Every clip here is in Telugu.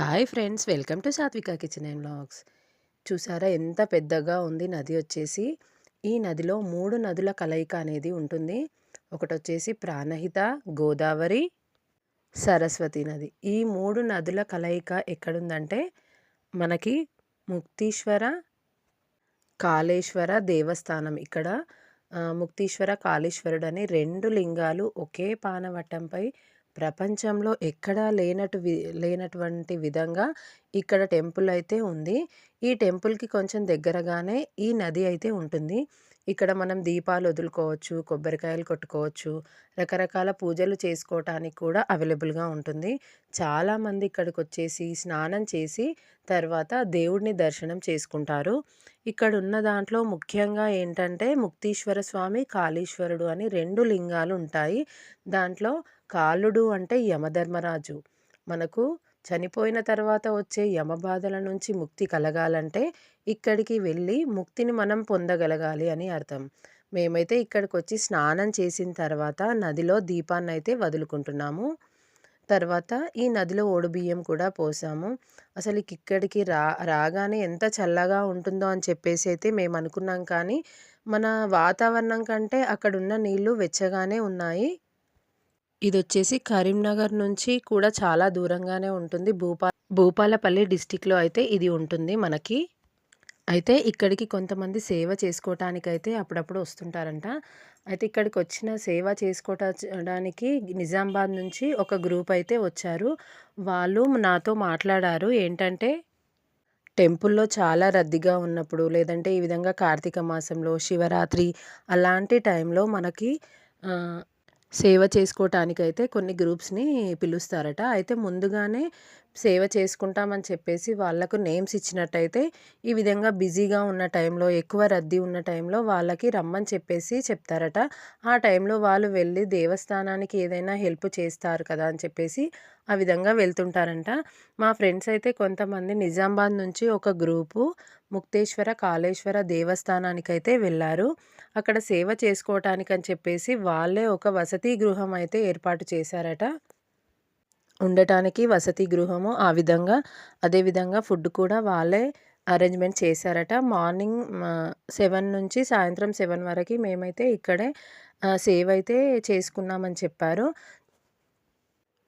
Hi friends welcome to Satvika kitchen and blogs చూసారా ఎంత పెద్దగా ఉంది నది వచ్చేసి. ఈ నదిలో మూడు నదుల కలయిక అనేది ఉంటుంది. ఒకటి వచ్చేసి ప్రాణహిత గోదావరి సరస్వతి నది. ఈ మూడు నదుల కలయిక ఎక్కడుందంటే మనకి ముక్తీశ్వర కాళేశ్వర దేవస్థానం ఇక్కడ. ముక్తీశ్వర కాళేశ్వరుడు అని రెండు లింగాలు ఒకే పానవట్టంపై ప్రపంచంలో ఎక్కడా లేనటు వి లేనటువంటి విధంగా ఇక్కడ టెంపుల్ అయితే ఉంది. ఈ టెంపుల్కి కొంచెం దగ్గరగానే ఈ నది అయితే ఉంటుంది. ఇక్కడ మనం దీపాలు వదులుకోవచ్చు కొబ్బరికాయలు కొట్టుకోవచ్చు రకరకాల పూజలు చేసుకోవటానికి కూడా అవైలబుల్గా ఉంటుంది. చాలామంది ఇక్కడికి వచ్చేసి స్నానం చేసి తర్వాత దేవుడిని దర్శనం చేసుకుంటారు. ఇక్కడ ఉన్న దాంట్లో ముఖ్యంగా ఏంటంటే ముక్తీశ్వర స్వామి కాళీశ్వరుడు అని రెండు లింగాలు ఉంటాయి. దాంట్లో కాలుడు అంటే యమధర్మరాజు. మనకు చనిపోయిన తర్వాత వచ్చే యమబాధల నుంచి ముక్తి కలగాలంటే ఇక్కడికి వెళ్ళి ముక్తిని మనం పొందగలగాలి అని అర్థం. మేమైతే ఇక్కడికి వచ్చి స్నానం చేసిన తర్వాత నదిలో దీపాన్ని అయితే వదులుకుంటున్నాము. తర్వాత ఈ నదిలో ఓడిబియ్యం కూడా పోసాము. అసలు ఇక్కడికి రా రాగానే ఎంత చల్లగా ఉంటుందో అని చెప్పేసి అయితే మేము అనుకున్నాం కానీ మన వాతావరణం కంటే అక్కడున్న నీళ్ళు నీళ్ళు వెచ్చగానే ఉన్నాయి. ఇది వచ్చేసి కరీంనగర్ నుంచి కూడా చాలా దూరంగానే ఉంటుంది. భూపా భూపాలపల్లి డిస్టిక్లో అయితే ఇది ఉంటుంది మనకి. అయితే ఇక్కడికి కొంతమంది సేవ చేసుకోవటానికైతే అప్పుడప్పుడు వస్తుంటారంట. అయితే ఇక్కడికి వచ్చిన సేవ చేసుకోవటానికి నిజామాబాద్ నుంచి ఒక గ్రూప్ అయితే వచ్చారు. వాళ్ళు నాతో మాట్లాడారు. ఏంటంటే టెంపుల్లో చాలా రద్దీగా ఉన్నప్పుడు లేదంటే ఈ విధంగా కార్తీక మాసంలో శివరాత్రి అలాంటి టైంలో మనకి సేవ చేసుకోవటానికైతే కొన్ని గ్రూప్స్ని పిలుస్తారట. అయితే ముందుగానే సేవ చేసుకుంటామని చెప్పేసి వాళ్ళకు నేమ్స్ ఇచ్చినట్టయితే ఈ విధంగా బిజీగా ఉన్న టైంలో ఎక్కువ రద్దీ ఉన్న టైంలో వాళ్ళకి రమ్మని చెప్పేసి చెప్తారట. ఆ టైంలో వాళ్ళు వెళ్ళి దేవస్థానానికి ఏదైనా హెల్ప్ చేస్తారు కదా అని చెప్పేసి ఆ విధంగా వెళ్తుంటారంట. మా ఫ్రెండ్స్ అయితే కొంతమంది నిజామాబాద్ నుంచి ఒక గ్రూపు ముక్తేశ్వర కాళేశ్వర దేవస్థానానికి అయితే వెళ్ళారు. అక్కడ సేవ చేసుకోవటానికి అని చెప్పేసి వాళ్ళే ఒక వసతి గృహం అయితే ఏర్పాటు చేశారట. ఉండటానికి వసతి గృహము ఆ విధంగా అదేవిధంగా ఫుడ్ కూడా వాళ్ళే అరేంజ్మెంట్ చేశారట. మార్నింగ్ సెవెన్ నుంచి సాయంత్రం సెవెన్ వరకు మేమైతే ఇక్కడే సేవ్ అయితే చేసుకున్నామని చెప్పారు.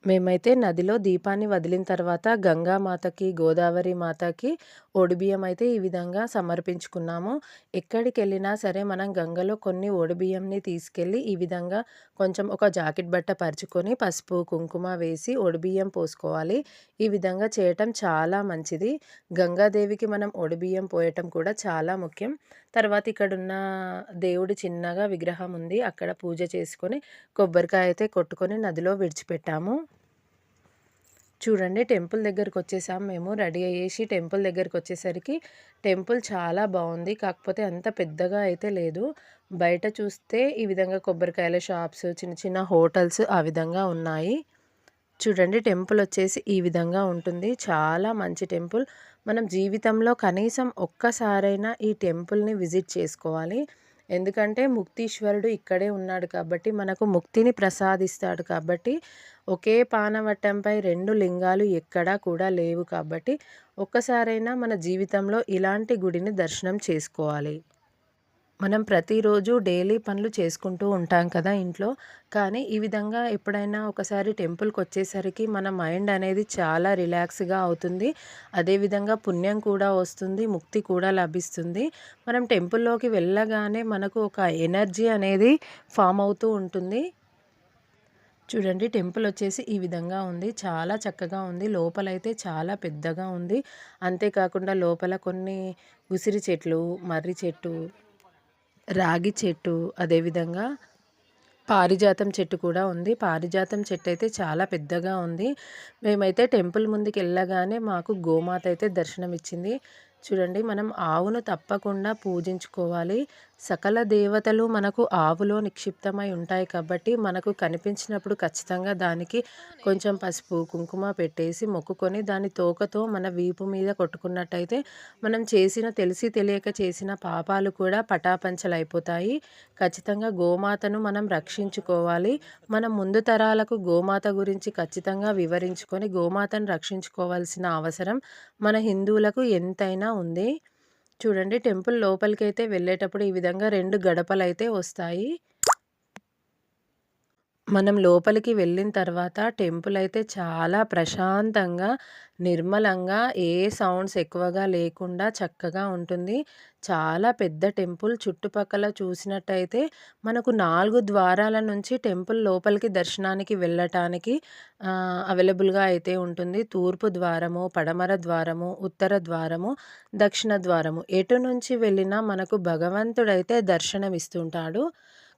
మేమైతే నదిలో దీపాన్ని వదిలిన తర్వాత గంగామాతకి గోదావరి మాతకి ఒడిబియ్యం అయితే ఈ విధంగా సమర్పించుకున్నాము. ఎక్కడికి వెళ్ళినా సరే మనం గంగలో కొన్ని ఒడిబియ్యంని తీసుకెళ్ళి ఈ విధంగా కొంచెం ఒక జాకెట్ బట్ట పరుచుకొని పసుపు కుంకుమ వేసి ఒడిబియ్యం పోసుకోవాలి. ఈ విధంగా చేయటం చాలా మంచిది. గంగాదేవికి మనం ఒడిబియ్యం పోయటం కూడా చాలా ముఖ్యం. తర్వాత ఇక్కడ ఉన్న దేవుడి చిన్నగా విగ్రహం ఉంది. అక్కడ పూజ చేసుకొని కొబ్బరికాయ అయితే కొట్టుకొని నదిలో విడిచిపెట్టాము. చూడండి టెంపుల్ దగ్గరకు వచ్చేసాం మేము. రెడీ అయ్యేసి టెంపుల్ దగ్గరకు వచ్చేసరికి టెంపుల్ చాలా బాగుంది. కాకపోతే అంత పెద్దగా అయితే లేదు. బయట చూస్తే ఈ విధంగా కొబ్బరికాయల షాప్స్ చిన్న చిన్న హోటల్స్ ఆ విధంగా ఉన్నాయి. చూడండి టెంపుల్ వచ్చేసి ఈ విధంగా ఉంటుంది. చాలా మంచి టెంపుల్. మనం జీవితంలో కనీసం ఒక్కసారైనా ఈ టెంపుల్ని విజిట్ చేసుకోవాలి. ఎందుకంటే ముక్తీశ్వరుడు ఇక్కడే ఉన్నాడు కాబట్టి మనకు ముక్తిని ప్రసాదిస్తాడు కాబట్టి ఒకే పానవట్టంపై రెండు లింగాలు ఎక్కడా కూడా లేవు కాబట్టి ఒక్కసారైనా మన జీవితంలో ఇలాంటి గుడిని దర్శనం చేసుకోవాలి. మనం ప్రతిరోజు డైలీ పనులు చేసుకుంటూ ఉంటాం కదా ఇంట్లో. కానీ ఈ విధంగా ఎప్పుడైనా ఒకసారి టెంపుల్కి వచ్చేసరికి మన మైండ్ అనేది చాలా రిలాక్స్గా అవుతుంది. అదేవిధంగా పుణ్యం కూడా వస్తుంది ముక్తి కూడా లభిస్తుంది. మనం టెంపుల్లోకి వెళ్ళగానే మనకు ఒక ఎనర్జీ అనేది ఫామ్ అవుతూ ఉంటుంది. చూడండి టెంపుల్ వచ్చేసి ఈ విధంగా ఉంది. చాలా చక్కగా ఉంది. లోపలైతే చాలా పెద్దగా ఉంది. అంతేకాకుండా లోపల కొన్ని ఉసిరి చెట్లు మర్రి చెట్టు రాగి చెట్టు అదేవిధంగా పారిజాతం చెట్టు కూడా ఉంది. పారిజాతం చెట్టు అయితే చాలా పెద్దగా ఉంది. మేమైతే టెంపుల్ ముందుకు వెళ్ళగానే మాకు గోమాత అయితే దర్శనం ఇచ్చింది చూడండి మనం ఆవును తప్పకుండా పూజించుకోవాలి. సకల దేవతలు మనకు ఆవులో నిక్షిప్తమై ఉంటాయి కాబట్టి మనకు కనిపించినప్పుడు ఖచ్చితంగా దానికి కొంచెం పసుపు కుంకుమ పెట్టేసి మొక్కుకొని దాని తోకతో మన వీపు మీద కొట్టుకున్నట్టయితే మనం చేసిన తెలిసి తెలియక చేసిన పాపాలు కూడా పటాపంచలైపోతాయి. ఖచ్చితంగా గోమాతను మనం రక్షించుకోవాలి. మన ముందు తరాలకు గోమాత గురించి ఖచ్చితంగా వివరించుకొని గోమాతను రక్షించుకోవాల్సిన అవసరం మన హిందువులకు ఎంతైనా ఉంది. చూడండి టెంపుల్ లోపలికైతే వెళ్ళేటప్పుడు ఈ విధంగా రెండు గడపలైతే వస్తాయి. మనం లోపలికి వెళ్ళిన తర్వాత టెంపుల్ అయితే చాలా ప్రశాంతంగా నిర్మలంగా ఏ సౌండ్స్ ఎక్కువగా లేకుండా చక్కగా ఉంటుంది. చాలా పెద్ద టెంపుల్ చుట్టుపక్కల చూసినట్టయితే మనకు నాలుగు ద్వారాల నుంచి టెంపుల్ లోపలికి దర్శనానికి వెళ్ళటానికి అవైలబుల్గా అయితే ఉంటుంది. తూర్పు ద్వారము పడమర ద్వారము ఉత్తర ద్వారము దక్షిణ ద్వారము. ఎటు నుంచి వెళ్ళినా మనకు భగవంతుడైతే దర్శనమిస్తుంటాడు.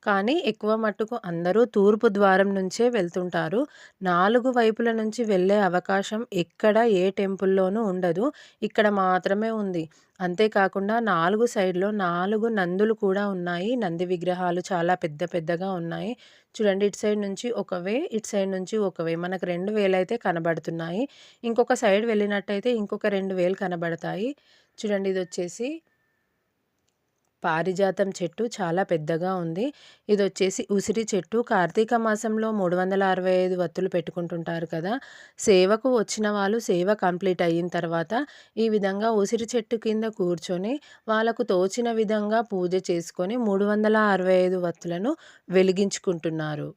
కానీ ఎక్కువ మట్టుకు అందరూ తూర్పు ద్వారం నుంచే వెళ్తుంటారు. నాలుగు వైపుల నుంచి వెళ్ళే అవకాశం ఎక్కడ ఏ టెంపుల్లోనూ ఉండదు. ఇక్కడ మాత్రమే ఉంది. అంతేకాకుండా నాలుగు సైడ్లో నాలుగు నందులు కూడా ఉన్నాయి. నంది విగ్రహాలు చాలా పెద్ద పెద్దగా ఉన్నాయి. చూడండి ఇటు సైడ్ నుంచి ఒక వే ఇటు సైడ్ నుంచి ఒక వే మనకు రెండు వేలు అయితే కనబడుతున్నాయి. ఇంకొక సైడ్ వెళ్ళినట్టయితే ఇంకొక రెండు వేలు కనబడతాయి. చూడండి ఇది వచ్చేసి పారిజాతం చెట్టు చాలా పెద్దగా ఉంది. ఇది వచ్చేసి ఉసిరి చెట్టు. కార్తీక మాసంలో మూడు వందల అరవై ఐదు వత్తులు పెట్టుకుంటుంటారు కదా. సేవకు వచ్చిన వాళ్ళు సేవ కంప్లీట్ అయిన తర్వాత ఈ విధంగా ఉసిరి చెట్టు కింద కూర్చొని వాళ్ళకు తోచిన విధంగా పూజ చేసుకొని మూడు వందల అరవై ఐదు వత్తులను వెలిగించుకుంటున్నారు.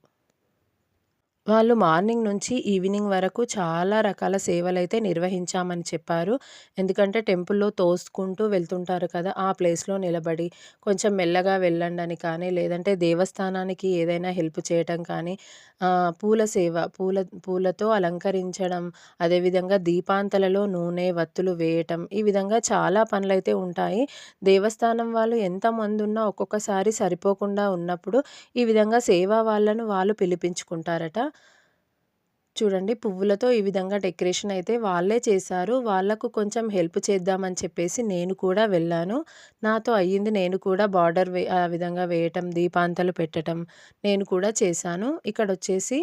వాళ్ళు మార్నింగ్ నుంచి ఈవినింగ్ వరకు చాలా రకాల సేవలైతే నిర్వహించామని చెప్పారు. ఎందుకంటే టెంపుల్లో తోసుకుంటూ వెళ్తుంటారు కదా ఆ ప్లేస్లో నిలబడి కొంచెం మెల్లగా వెళ్ళండి అని కానీ లేదంటే దేవస్థానానికి ఏదైనా హెల్ప్ చేయటం కానీ పూల సేవ పూల పూలతో అలంకరించడం అదేవిధంగా దీపాంతలలో నూనె వత్తులు వేయటం ఈ విధంగా చాలా పనులైతే ఉంటాయి. దేవస్థానం వాళ్ళు ఎంతమంది ఉన్నా ఒక్కొక్కసారి సరిపోకుండా ఉన్నప్పుడు ఈ విధంగా సేవా వాళ్ళను వాళ్ళు పిలిపించుకుంటారట. చూడండి పువ్వులతో ఈ విధంగా డెకరేషన్ అయితే వాళ్ళే చేశారు. వాళ్ళకు కొంచెం హెల్ప్ చేద్దామని చెప్పేసి నేను కూడా వెళ్ళాను. నాతో అయ్యింది నేను కూడా బార్డర్ వే ఆ విధంగా వేయటం దీపాంతలు పెట్టడం నేను కూడా చేశాను. ఇక్కడ వచ్చేసి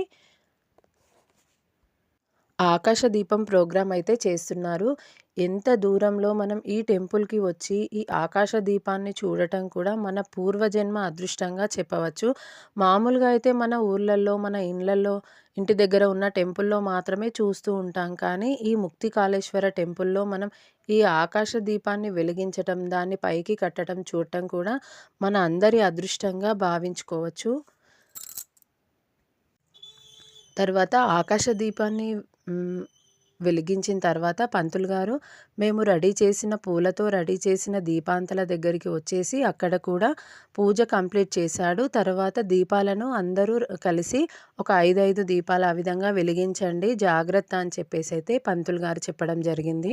ఆకాశ దీపం ప్రోగ్రామ్ అయితే చేస్తున్నారు. ఎంత దూరంలో మనం ఈ టెంపుల్కి వచ్చి ఈ ఆకాశ దీపాన్ని చూడటం కూడా మన పూర్వజన్మ అదృష్టంగా చెప్పవచ్చు. మామూలుగా అయితే మన ఊళ్ళల్లో మన ఇండ్లల్లో ఇంటి దగ్గర ఉన్న టెంపుల్లో మాత్రమే చూస్తూ ఉంటాం. కానీ ఈ ముక్తి కాళేశ్వర టెంపుల్లో మనం ఈ ఆకాశ దీపాన్ని వెలిగించటం దాన్ని పైకి కట్టడం చూడటం కూడా మన అందరి అదృష్టంగా భావించుకోవచ్చు. తర్వాత ఆకాశ దీపాన్ని Mm, వెలిగించిన తర్వాత పంతులు గారు మేము రెడీ చేసిన పూలతో రెడీ చేసిన దీపాంతల దగ్గరికి వచ్చేసి అక్కడ కూడా పూజ కంప్లీట్ చేశాడు. తర్వాత దీపాలను అందరూ కలిసి ఒక ఐదు ఐదు దీపాలు ఆ విధంగా వెలిగించండి జాగ్రత్త అని చెప్పేసి అయితే పంతులు గారు చెప్పడం జరిగింది.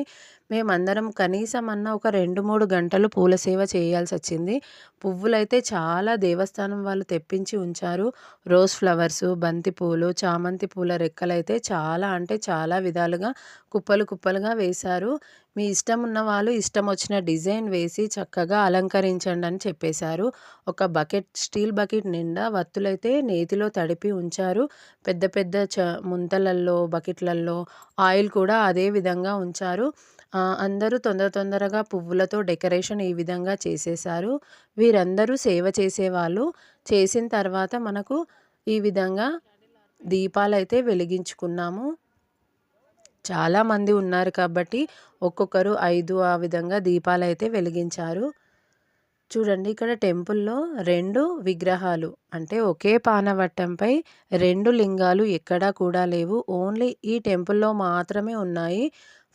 మేమందరం కనీసం అన్న ఒక రెండు మూడు గంటలు పూల సేవ చేయాల్సి వచ్చింది. పువ్వులైతే చాలా దేవస్థానం వాళ్ళు తెప్పించి ఉంచారు. రోజ్ ఫ్లవర్స్ బంతి పూలు చామంతి పూల రెక్కలైతే చాలా అంటే చాలా విధాలుగా కుప్పలు కుప్పలుగా వేశారు. మీ ఇష్టం ఉన్న వాళ్ళు ఇష్టం వచ్చిన డిజైన్ వేసి చక్కగా అలంకరించండి అని చెప్పేశారు. ఒక బకెట్ స్టీల్ బకెట్ నిండా వత్తులైతే నేతిలో తడిపి ఉంచారు. పెద్ద పెద్ద చ ముంతలల్లో బకెట్లల్లో ఆయిల్ కూడా అదే విధంగా ఉంచారు. అందరూ తొందర తొందరగా పువ్వులతో డెకరేషన్ ఈ విధంగా చేసేశారు. వీరందరూ సేవ చేసేవాళ్ళు. చేసిన తర్వాత మనకు ఈ విధంగా దీపాలైతే వెలిగించుకున్నాము. చాలామంది ఉన్నారు కాబట్టి ఒక్కొక్కరు ఐదు ఆ విధంగా దీపాలు అయితే వెలిగించారు. చూడండి ఇక్కడ టెంపుల్లో రెండు విగ్రహాలు అంటే ఒకే పానవట్టంపై రెండు లింగాలు ఎక్కడా కూడా లేవు. ఓన్లీ ఈ టెంపుల్లో మాత్రమే ఉన్నాయి.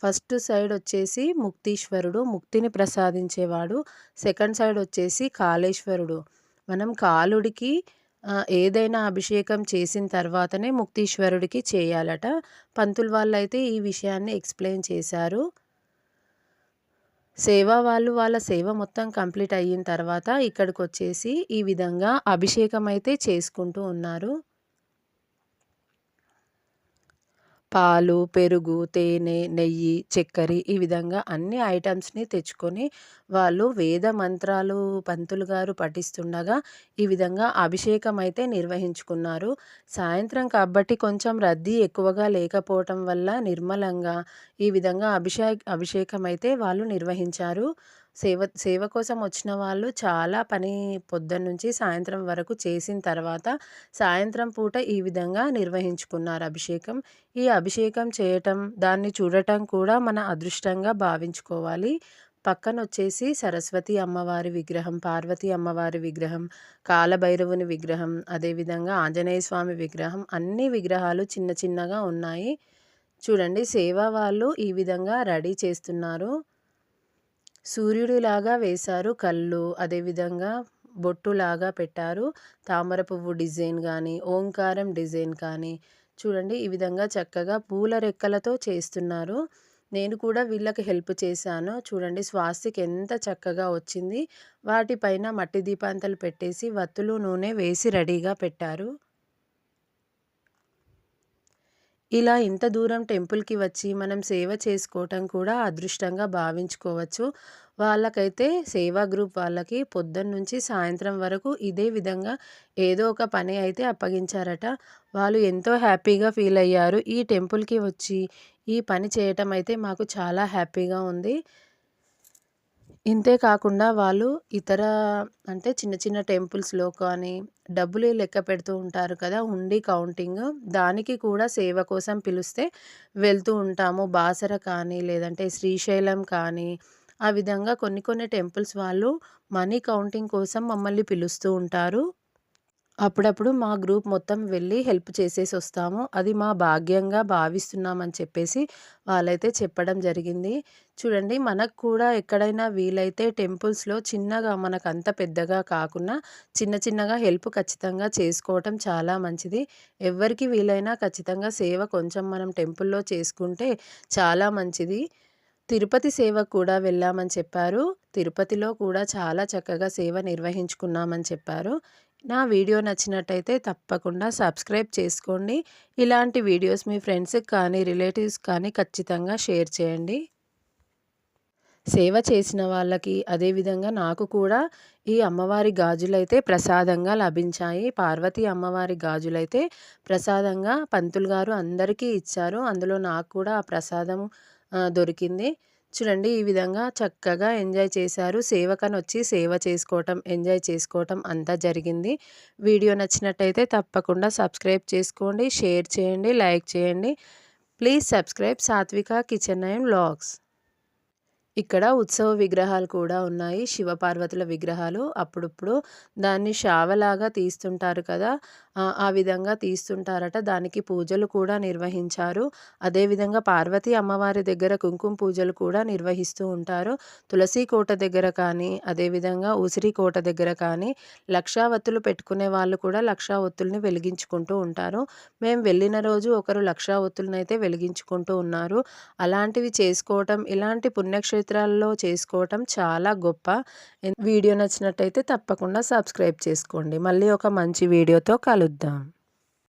ఫస్ట్ సైడ్ వచ్చేసి ముక్తీశ్వరుడు ముక్తిని ప్రసాదించేవాడు. సెకండ్ సైడ్ వచ్చేసి కాళేశ్వరుడు. మనం కాలుడికి ఏదైనా అభిషేకం చేసిన తర్వాతనే ముక్తీశ్వరుడికి చేయాలట. పంతులు వాళ్ళైతే ఈ విషయాన్ని ఎక్స్ప్లెయిన్ చేశారు. సేవ వాళ్ళు వాళ్ళ సేవ మొత్తం కంప్లీట్ అయిన తర్వాత ఇక్కడికి వచ్చేసి ఈ విధంగా అభిషేకం అయితే చేసుకుంటూ ఉన్నారు. పాలు పెరుగు తేనె నెయ్యి చక్కెర ఈ విధంగా అన్ని ఐటమ్స్ని తెచ్చుకొని వాళ్ళు వేద మంత్రాలు పంతులు గారు పఠిస్తుండగా ఈ విధంగా అభిషేకం అయితే నిర్వహించుకున్నారు. సాయంత్రం కాబట్టి కొంచెం రద్దీ ఎక్కువగా లేకపోవటం వల్ల నిర్మలంగా ఈ విధంగా అభిషేక్ అభిషేకం అయితే వాళ్ళు నిర్వహించారు. సేవ సేవ కోసం వచ్చిన వాళ్ళు చాలా పని పొద్దున్నుంచి సాయంత్రం వరకు చేసిన తర్వాత సాయంత్రం పూట ఈ విధంగా నిర్వహించుకున్నారు అభిషేకం. ఈ అభిషేకం చేయటం దాన్ని చూడటం కూడా మన అదృష్టంగా భావించుకోవాలి. పక్కన వచ్చేసి సరస్వతి అమ్మవారి విగ్రహం పార్వతి అమ్మవారి విగ్రహం కాలభైరవుని విగ్రహం అదేవిధంగా ఆంజనేయ స్వామి విగ్రహం అన్ని విగ్రహాలు చిన్న చిన్నగా ఉన్నాయి. చూడండి సేవ వాళ్ళు ఈ విధంగా రెడీ చేస్తున్నారు. సూర్యుడిలాగా వేశారు కళ్ళు అదేవిధంగా బొట్టులాగా పెట్టారు. తామర పువ్వు డిజైన్ కానీ ఓంకారం డిజైన్ కానీ చూడండి ఈ విధంగా చక్కగా పూల రెక్కలతో చేస్తున్నారు. నేను కూడా వీళ్ళకి హెల్ప్ చేశాను. చూడండి స్వాస్తికి ఎంత చక్కగా వచ్చింది. వాటిపైన మట్టి దీపాంతలు పెట్టేసి వత్తులు నూనె వేసి రెడీగా పెట్టారు. ఇలా ఇంత దూరం టెంపుల్కి వచ్చి మనం సేవ చేసుకోవటం కూడా అదృష్టంగా భావించుకోవచ్చు. వాళ్ళకైతే సేవా గ్రూప్ వాళ్ళకి పొద్దున్న నుంచి సాయంత్రం వరకు ఇదే విధంగా ఏదో ఒక పని అయితే అప్పగించారట. వాళ్ళు ఎంతో హ్యాపీగా ఫీల్ అయ్యారు. ఈ టెంపుల్కి వచ్చి ఈ పని చేయటం అయితే మాకు చాలా హ్యాపీగా ఉంది. ఇంతే కాకుండా వాళ్ళు ఇతర అంటే చిన్న చిన్న టెంపుల్స్లో కానీ డబ్బులు లెక్క పెడుతూ ఉంటారు కదా హుండీ కౌంటింగ్. దానికి కూడా సేవ కోసం పిలిస్తే వెళ్తూ ఉంటాము. బాసర కానీ లేదంటే శ్రీశైలం కానీ ఆ విధంగా కొన్ని కొన్ని టెంపుల్స్ వాళ్ళు మనీ కౌంటింగ్ కోసం మమ్మల్ని పిలుస్తూ ఉంటారు. అప్పుడప్పుడు మా గ్రూప్ మొత్తం వెళ్ళి హెల్ప్ చేసేసి వస్తాము. అది మా భాగ్యంగా భావిస్తున్నామని చెప్పేసి వాళ్ళైతే చెప్పడం జరిగింది. చూడండి మనకు కూడా ఎక్కడైనా వీలైతే టెంపుల్స్లో చిన్నగా మనకు అంత పెద్దగా కాకుండా చిన్న చిన్నగా హెల్ప్ ఖచ్చితంగా చేసుకోవటం చాలా మంచిది. ఎవరికి వీలైనా ఖచ్చితంగా సేవ కొంచెం మనం టెంపుల్లో చేసుకుంటే చాలా మంచిది. తిరుపతి సేవ కూడా వెళ్ళామని చెప్పారు. తిరుపతిలో కూడా చాలా చక్కగా సేవ నిర్వహించుకున్నామని చెప్పారు. నా వీడియో నచ్చినట్టయితే తప్పకుండా సబ్స్క్రైబ్ చేసుకోండి. ఇలాంటి వీడియోస్ మీ ఫ్రెండ్స్కి కానీ రిలేటివ్స్ కానీ ఖచ్చితంగా షేర్ చేయండి. సేవ చేసిన వాళ్ళకి అదేవిధంగా నాకు కూడా ఈ అమ్మవారి గాజులైతే ప్రసాదంగా లభించాయి. పార్వతి అమ్మవారి గాజులైతే ప్రసాదంగా పంతులు గారు అందరికీ ఇచ్చారు. అందులో నాకు కూడా ఆ ప్రసాదం దొరికింది. చూడండి ఈ విధంగా చక్కగా ఎంజాయ్ చేశారు. సేవకని వచ్చి సేవ చేసుకోవటం ఎంజాయ్ చేసుకోవటం అంతా జరిగింది. వీడియో నచ్చినట్టయితే తప్పకుండా సబ్స్క్రైబ్ చేసుకోండి షేర్ చేయండి లైక్ చేయండి. Please subscribe Satvika kitchen nine vlogs. ఇక్కడ ఉత్సవ విగ్రహాలు కూడా ఉన్నాయి. శివపార్వతుల విగ్రహాలు అప్పుడప్పుడు దాన్ని షావలాగా తీస్తుంటారు కదా ఆ విధంగా తీస్తుంటారట. దానికి పూజలు కూడా నిర్వహించారు. అదేవిధంగా పార్వతీ అమ్మవారి దగ్గర కుంకుమ పూజలు కూడా నిర్వహిస్తూ ఉంటారు. తులసి కోట దగ్గర కానీ అదేవిధంగా ఉసిరి కోట దగ్గర కానీ లక్షావత్తులు పెట్టుకునే వాళ్ళు కూడా లక్షా ఒత్తుల్ని వెలిగించుకుంటూ ఉంటారు. మేము వెళ్ళిన రోజు ఒకరు లక్షా ఒత్తుల్ని అయితే వెలిగించుకుంటూ ఉన్నారు. అలాంటివి చేసుకోవటం ఇలాంటి పుణ్యక్షేత్రాల్లో చేసుకోవటం చాలా గొప్ప. వీడియో నచ్చినట్టయితే తప్పకుండా సబ్స్క్రైబ్ చేసుకోండి. మళ్ళీ ఒక మంచి వీడియోతో కలుద్దాం.